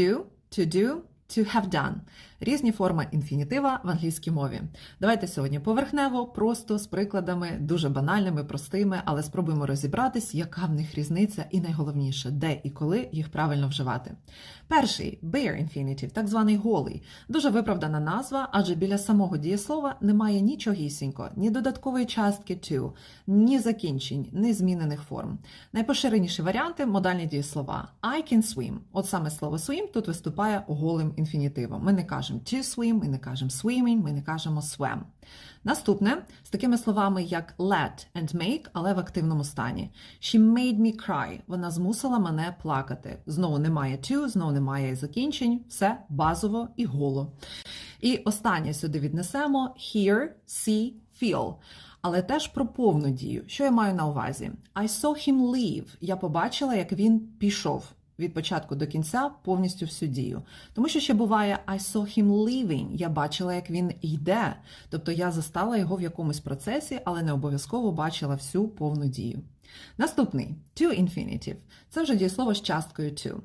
do, to do, to have done. Різні форми інфінітива в англійській мові. Давайте сьогодні поверхнево, просто з прикладами, дуже банальними, простими, але спробуємо розібратись, яка в них різниця, і найголовніше, де і коли їх правильно вживати. Перший bare infinitive, так званий голий, дуже виправдана назва, адже біля самого дієслова немає нічогісінько, ні додаткової частки to, ні закінчень, ні змінених форм. Найпоширеніші варіанти модальні дієслова I can swim. От саме слово swim тут виступає голим інфінітивом. Ми не кажемо to swim, ми не кажемо swimming, ми не кажемо swam. Наступне з такими словами як let and make, але в активному стані. She made me cry. Вона змусила мене плакати. Знову немає to, знову немає закінчень, все базово і голо. І останнє сюди віднесемо hear, see, feel. Але теж про повну дію. Що я маю на увазі? I saw him leave. Я побачила, як він пішов від початку до кінця повністю всю дію. Тому що ще буває I saw him leaving. Я бачила, як він йде. Тобто я застала його в якомусь процесі, але не обов'язково бачила всю повну дію. Наступний to infinitive. Це вже дієслово з часткою to.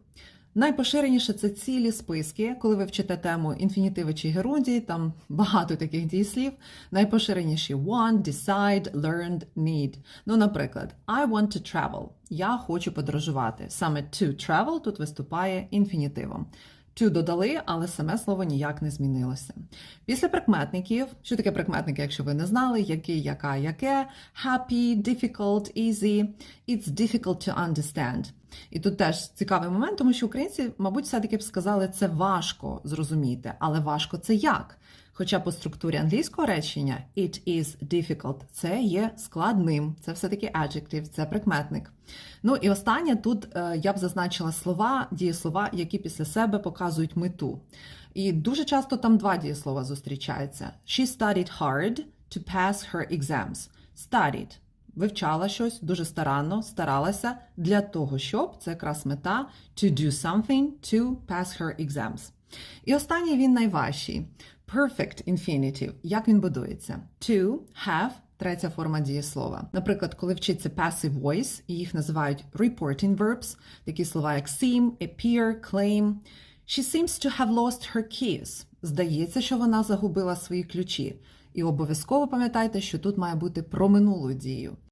Найпоширеніше це цілі списки, коли ви вчите тему інфінітиви чи герундії, там багато таких дієслів. Найпоширеніші want, decide, learned, need. Ну, наприклад, I want to travel. Я хочу подорожувати. Саме to travel тут виступає інфінітивом. To додали, але саме слово ніяк не змінилося. Після прикметників, що таке прикметники, якщо ви не знали, який, яка, яке, happy, difficult, easy, it's difficult to understand. І тут теж цікавий момент, тому що українці, мабуть, все-таки б сказали, це важко зрозуміти, але важко це як? Хоча по структурі англійського речення it is difficult це є складним, це все-таки adjective, це прикметник. Ну і останнє тут е, я б зазначила слова, дієслова, які після себе показують мету. І дуже часто там два дієслова зустрічаються. She studied hard to pass her exams. Studied вивчала щось дуже старанно, старалася для того, щоб це якраз мета to do something to pass her exams. І останній він найважчий. Perfect infinitive. Як він будується? To, have, третя форма дієслова. Наприклад, коли вчиться passive voice, і їх називають reporting verbs, такі слова як seem, appear, claim. She seems to have lost her keys. Здається, що вона загубила свої ключі. І обов'язково пам'ятайте, що тут має бути про минулу дію.